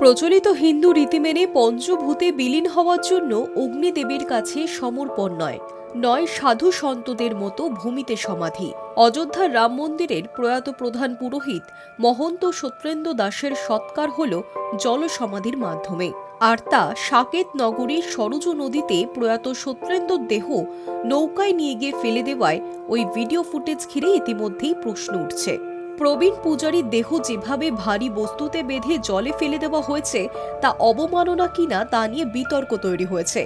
প্রচলিত হিন্দু রীতি মেনে পঞ্চভূতে বিলীন হওয়ার জন্য অগ্নিদেবীর কাছে সমর্পণ নয়। নয় সাধু সন্তদের মতো ভূমিতে সমাধি। অযোধ্যার রাম মন্দিরের প্রয়াত প্রধান পুরোহিত মহন্ত সত্যেন্দ্র দাসের সৎকার হল জলসমাধির মাধ্যমে। আর তা সাকেত নগরীর সরজ নদীতে প্রয়াত সত্যেন্দ্রর দেহ নৌকায় নিয়ে গিয়ে ফেলে দেওয়ায় ওই ভিডিও ফুটেজ ঘিরে ইতিমধ্যেই প্রশ্ন উঠছে। প্রবীণ পূজারীর দেহ যেভাবে ভারী বস্তুতে বেঁধে জলে ফেলে দেওয়া হয়েছে, তা অবমাননা কিনা তা নিয়ে বিতর্ক তৈরি হয়েছে।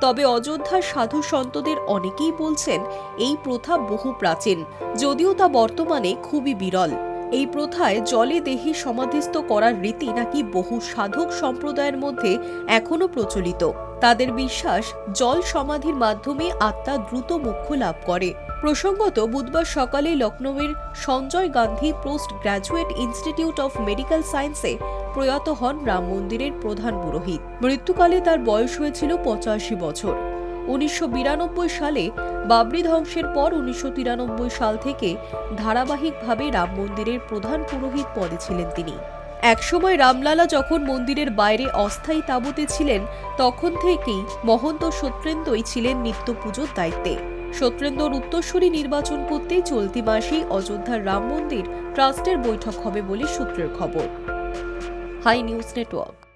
তবে অযোধ্যার সাধু সন্তদের অনেকেই বলছেন, এই প্রথা বহু প্রাচীন, যদিও তা বর্তমানে খুবই বিরল। এই প্রথায় জলে দেহে সমাধিস্থ করার রীতি নাকি বহু সাধক সম্প্রদায়ের মধ্যে এখনও প্রচলিত। তাদের বিশ্বাস, জল সমাধির মাধ্যমে আত্মা দ্রুত মোক্ষ লাভ করে। প্রসঙ্গত, বুধবার সকালে লখনৌয়ের Sanjay Gandhi post graduate institute of medical সায়েন্সে প্রয়াত হন রাম মন্দিরের প্রধান পুরোহিত। মৃত্যুকালে তার বয়স হয়েছিল পঁচাশি বছর। উনিশশো বিরানব্বই সালে বাবরি ধ্বংসের পর উনিশশো তিরানব্বই সাল থেকে ধারাবাহিকভাবে রাম মন্দিরের প্রধান পুরোহিত পদে ছিলেন তিনি। একসময় রামলালা যখন মন্দিরের বাইরে অস্থায়ী তাঁবুতে ছিলেন, তখন থেকেই মহন্ত সত্যেন্দ্রই ছিলেন নিত্য পুজোর দায়িত্বে। সত্যেন্দ্রর উত্তরসূরি নির্বাচন করতে চলতি মাসেই অযোধ্যার রাম মন্দির ট্রাস্টের বৈঠক হবে বলে সূত্রের খবর। High news network.